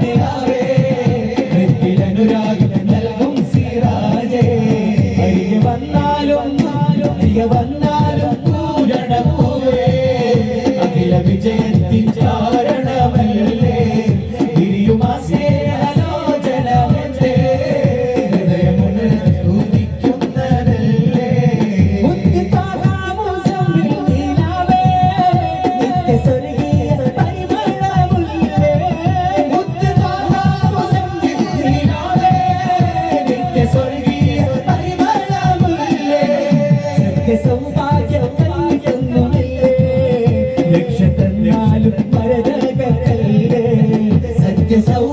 내가 So.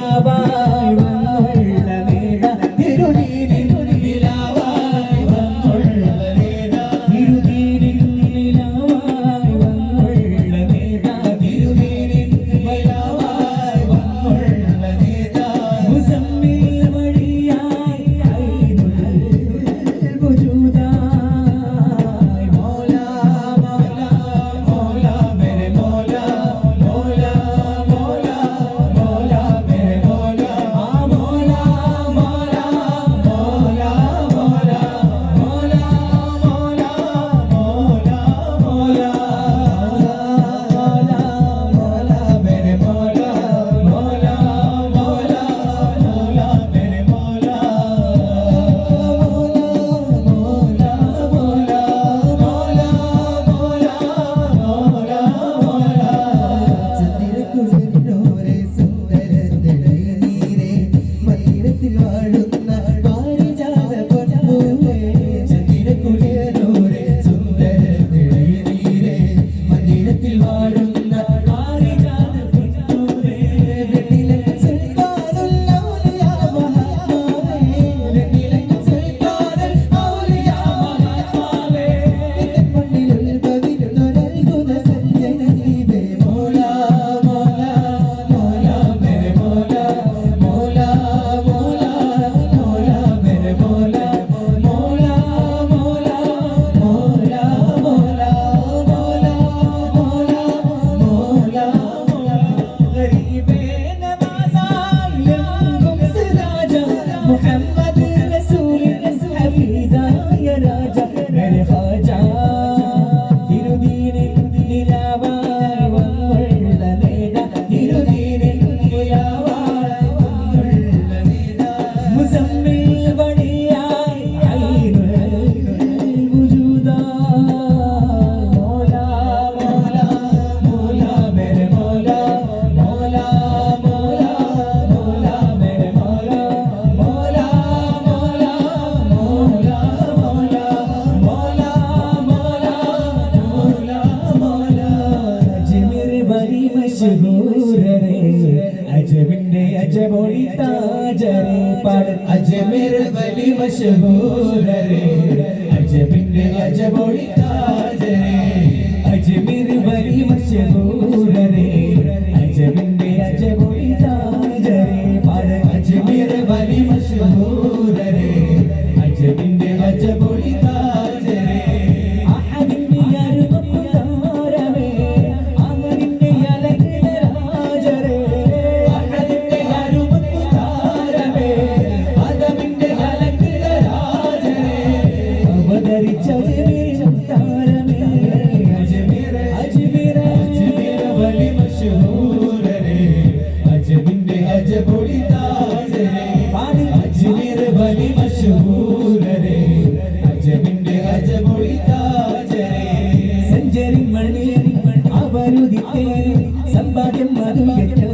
Bye-bye. സുന്ദരൻ അജമിന്റെ അജമൊളി താജരെ പാട്. അജമിർ വലി മശഹൂരരെ അജമിന്റെ അജമൊളി താജ மருகட்ட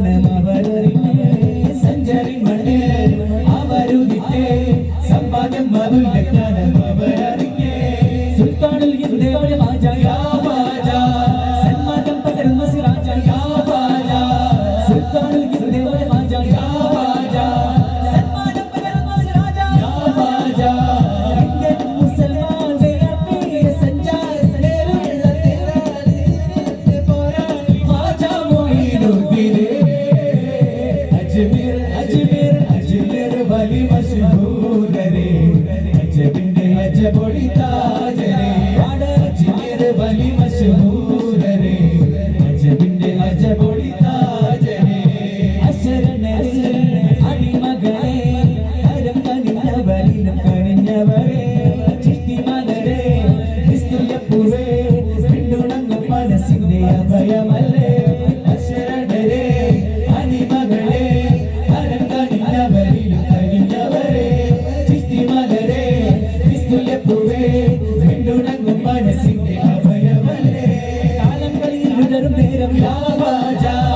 ঢাকা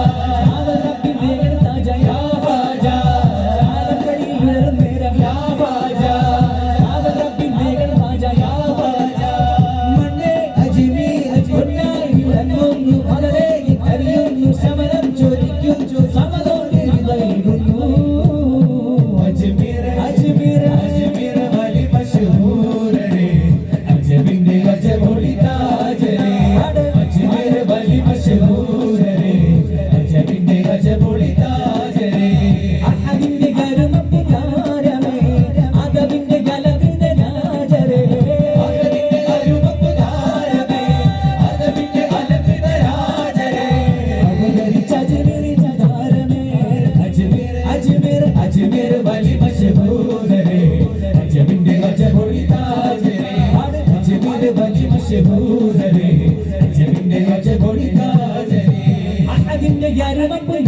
അഹദിന്റെ യരമപ്പുനാരമേ